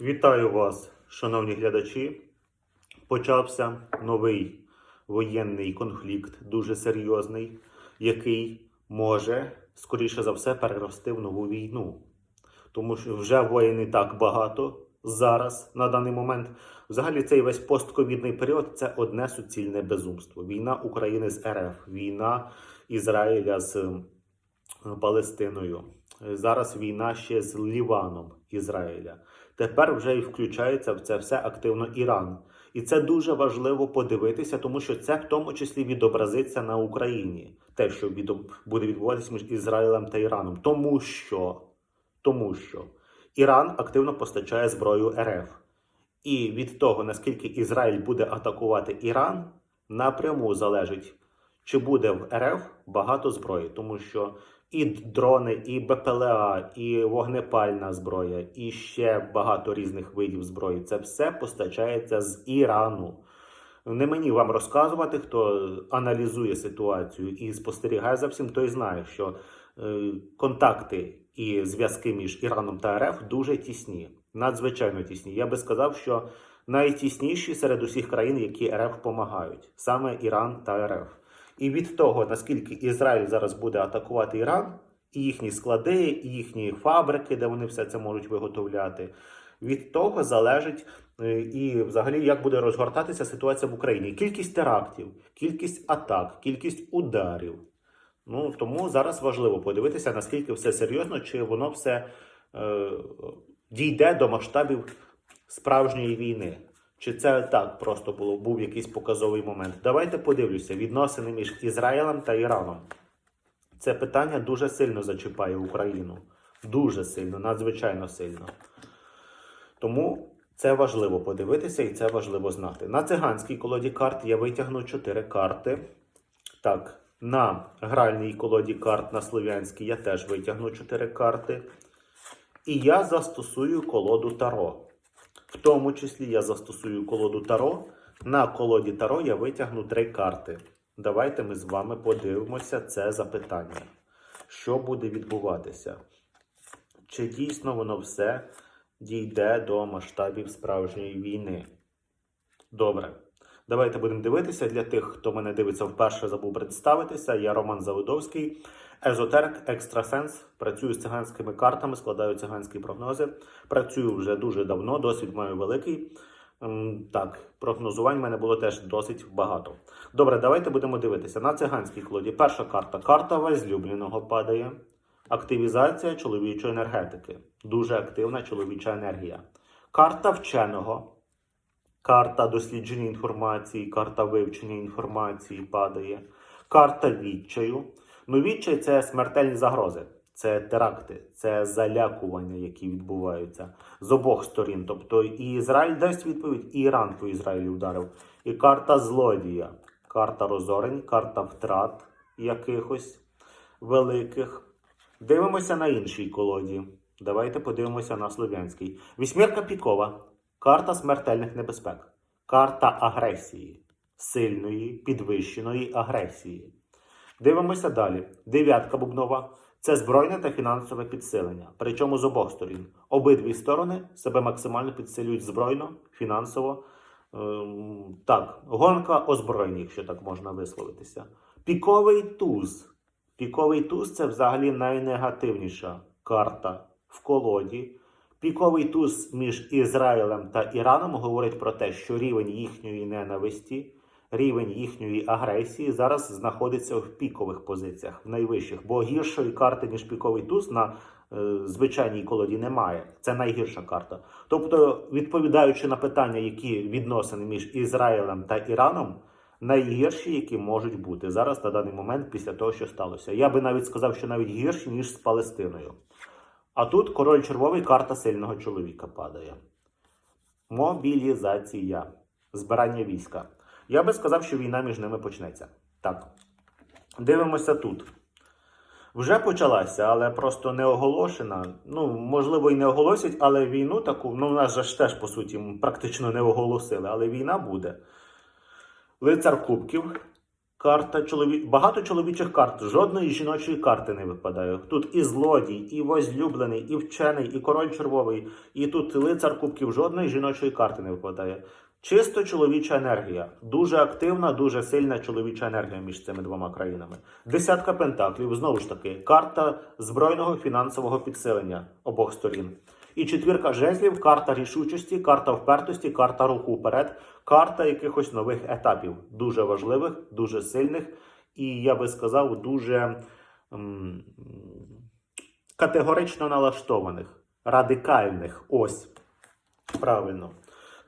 Вітаю вас, шановні глядачі. Почався новий воєнний конфлікт, дуже серйозний, який може, скоріше за все, перерости в нову війну. Тому що вже воїн і так багато зараз, на даний момент. Взагалі, цей весь постковідний період це одне суцільне безумство. Війна України з РФ, війна Ізраїля з е, Палестиною. Зараз війна ще з Ліваном Ізраїля. Тепер вже і включається в це все активно Іран. І це дуже важливо подивитися, тому що це в тому числі відобразиться на Україні. Те, що буде відбуватися між Ізраїлем та Іраном. Тому що, тому що Іран активно постачає зброю РФ. І від того, наскільки Ізраїль буде атакувати Іран, напряму залежить, чи буде в РФ багато зброї, тому що і дрони, і БПЛА, і вогнепальна зброя, і ще багато різних видів зброї. Це все постачається з Ірану. Не мені вам розказувати, хто аналізує ситуацію і спостерігає за всім, той знає, що е, контакти і зв'язки між Іраном та РФ дуже тісні, надзвичайно тісні. Я би сказав, що найтісніші серед усіх країн, які РФ допомагають, саме Іран та РФ. І від того, наскільки Ізраїль зараз буде атакувати Іран, і їхні склади, і їхні фабрики, де вони все це можуть виготовляти, від того залежить е, і взагалі як буде розгортатися ситуація в Україні. Кількість терактів, кількість атак, кількість ударів. Ну тому зараз важливо подивитися, наскільки все серйозно, чи воно все е, дійде до масштабів справжньої війни. Чи це так просто було, був якийсь показовий момент? Давайте подивлюся відносини між Ізраїлем та Іраном. Це питання дуже сильно зачіпає Україну. Дуже сильно, надзвичайно сильно. Тому це важливо подивитися і це важливо знати. На циганській колоді карт я витягну 4 карти. Так, на гральній колоді карт на слов'янській я теж витягну 4 карти. І я застосую колоду Таро. В тому числі я застосую колоду Таро. На колоді Таро я витягну три карти. Давайте ми з вами подивимося це запитання. Що буде відбуватися? Чи дійсно воно все дійде до масштабів справжньої війни? Добре. Давайте будемо дивитися. Для тих, хто мене дивиться вперше, забув представитися. Я Роман Заводовський, езотерик, екстрасенс. Працюю з циганськими картами, складаю циганські прогнози. Працюю вже дуже давно, досвід маю великий. Так, прогнозувань в мене було теж досить багато. Добре, давайте будемо дивитися. На циганській колоді перша карта. Карта возлюбленого падає. Активізація чоловічої енергетики. Дуже активна чоловіча енергія. Карта вченого. Карта дослідження інформації, карта вивчення інформації падає. Карта відчаю. Ну, відчай це смертельні загрози, це теракти, це залякування, які відбуваються з обох сторін. Тобто і Ізраїль дасть відповідь, і Іран по Ізраїлю вдарив. І карта злодія, карта розорень, карта втрат якихось великих. Дивимося на іншій колоді. Давайте подивимося на слов'янській. Вісьмірка пікова. Карта смертельних небезпек. Карта агресії. Сильної, підвищеної агресії. Дивимося далі. Дев'ятка бубнова. Це збройне та фінансове підсилення. Причому з обох сторін. Обидві сторони себе максимально підсилюють збройно, фінансово. Ем, так, гонка озброєння, якщо так можна висловитися. Піковий туз. Піковий туз це взагалі найнегативніша карта в колоді. Піковий туз між Ізраїлем та Іраном говорить про те, що рівень їхньої ненависті, рівень їхньої агресії зараз знаходиться в пікових позиціях, в найвищих. Бо гіршої карти, ніж піковий туз, на е, звичайній колоді немає. Це найгірша карта. Тобто, відповідаючи на питання, які відносини між Ізраїлем та Іраном, найгірші, які можуть бути зараз на даний момент після того, що сталося. Я би навіть сказав, що навіть гірші, ніж з Палестиною. А тут король червовий карта сильного чоловіка падає. Мобілізація. Збирання війська. Я би сказав, що війна між ними почнеться. Так. Дивимося тут. Вже почалася, але просто не оголошена. Ну, можливо, і не оголосять, але війну таку, ну, у нас же ж теж, по суті, практично не оголосили, але війна буде. Лицар Кубків. Карта чолові... Багато чоловічих карт, жодної жіночої карти не випадає. Тут і злодій, і возлюблений, і вчений, і король червовий, і тут лицар кубків, жодної жіночої карти не випадає. Чисто чоловіча енергія. Дуже активна, дуже сильна чоловіча енергія між цими двома країнами. Десятка пентаклів, знову ж таки, карта збройного фінансового підсилення обох сторін. І четвірка жезлів, карта рішучості, карта впертості, карта руху вперед, карта якихось нових етапів, дуже важливих, дуже сильних, і я би сказав, дуже м, категорично налаштованих, радикальних. Ось. Правильно.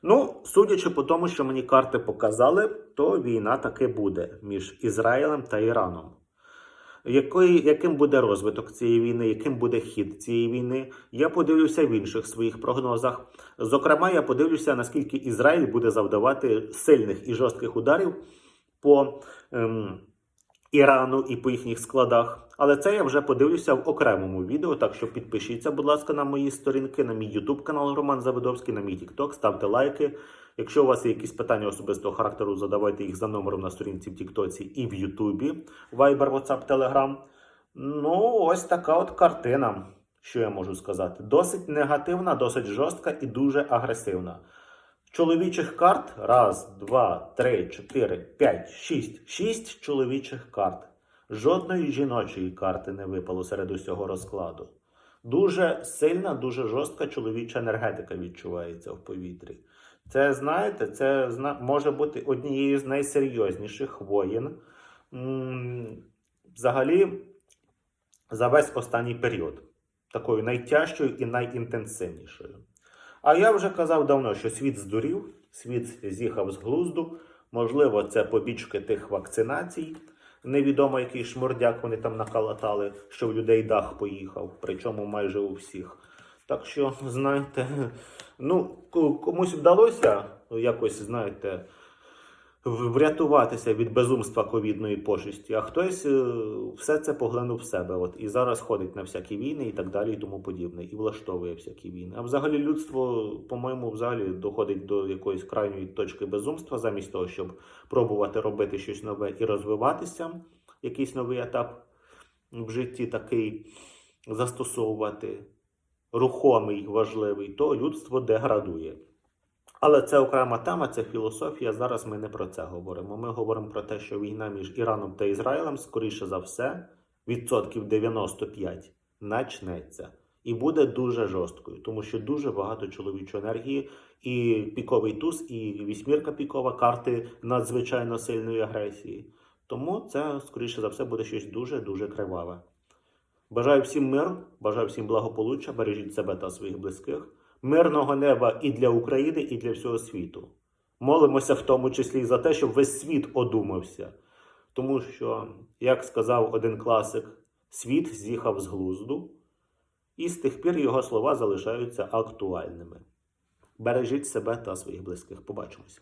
Ну, судячи по тому, що мені карти показали, то війна таки буде між Ізраїлем та Іраном. Який, яким буде розвиток цієї війни, яким буде хід цієї війни, я подивлюся в інших своїх прогнозах. Зокрема, я подивлюся, наскільки Ізраїль буде завдавати сильних і жорстких ударів по ем, Ірану і по їхніх складах. Але це я вже подивлюся в окремому відео. Так що підпишіться, будь ласка, на мої сторінки, на мій YouTube канал Роман Завидовський, на мій TikTok, ставте лайки. Якщо у вас є якісь питання особистого характеру, задавайте їх за номером на сторінці в Тіктоці і в Ютубі, Viber, WhatsApp, Telegram. Ну, ось така от картина, що я можу сказати. Досить негативна, досить жорстка і дуже агресивна. Чоловічих карт раз, два, три, чотири, п'ять, шість. Шість чоловічих карт. Жодної жіночої карти не випало серед усього розкладу. Дуже сильна, дуже жорстка чоловіча енергетика відчувається в повітрі. Це, знаєте, це може бути однією з найсерйозніших воєн. Взагалі, за весь останній період. Такою найтяжчою і найінтенсивнішою. А я вже казав давно, що світ здурів, світ з'їхав з глузду. Можливо, це побічки тих вакцинацій. Невідомо, який шмурдяк вони там накалатали, що в людей дах поїхав, причому майже у всіх. Так що, знаєте, ну, комусь вдалося якось, знаєте, врятуватися від безумства ковідної пошесті, а хтось е, все це поглинув в себе. От і зараз ходить на всякі війни і так далі, і тому подібне, і влаштовує всякі війни. А взагалі людство, по-моєму, взагалі доходить до якоїсь крайньої точки безумства, замість того, щоб пробувати робити щось нове і розвиватися, якийсь новий етап в житті такий застосовувати рухомий, важливий, то людство деградує. Але це окрема тема, це філософія. Зараз ми не про це говоримо. Ми говоримо про те, що війна між Іраном та Ізраїлем, скоріше за все, відсотків 95 начнеться. І буде дуже жорсткою, тому що дуже багато чоловічої енергії, і піковий туз, і вісьмірка пікова карти надзвичайно сильної агресії. Тому це, скоріше за все, буде щось дуже-дуже криваве. Бажаю всім миру, бажаю всім благополуччя, бережіть себе та своїх близьких, мирного неба і для України, і для всього світу. Молимося в тому числі і за те, щоб весь світ одумався. Тому що, як сказав один класик, світ з'їхав з глузду, і з тих пір його слова залишаються актуальними. Бережіть себе та своїх близьких. Побачимося.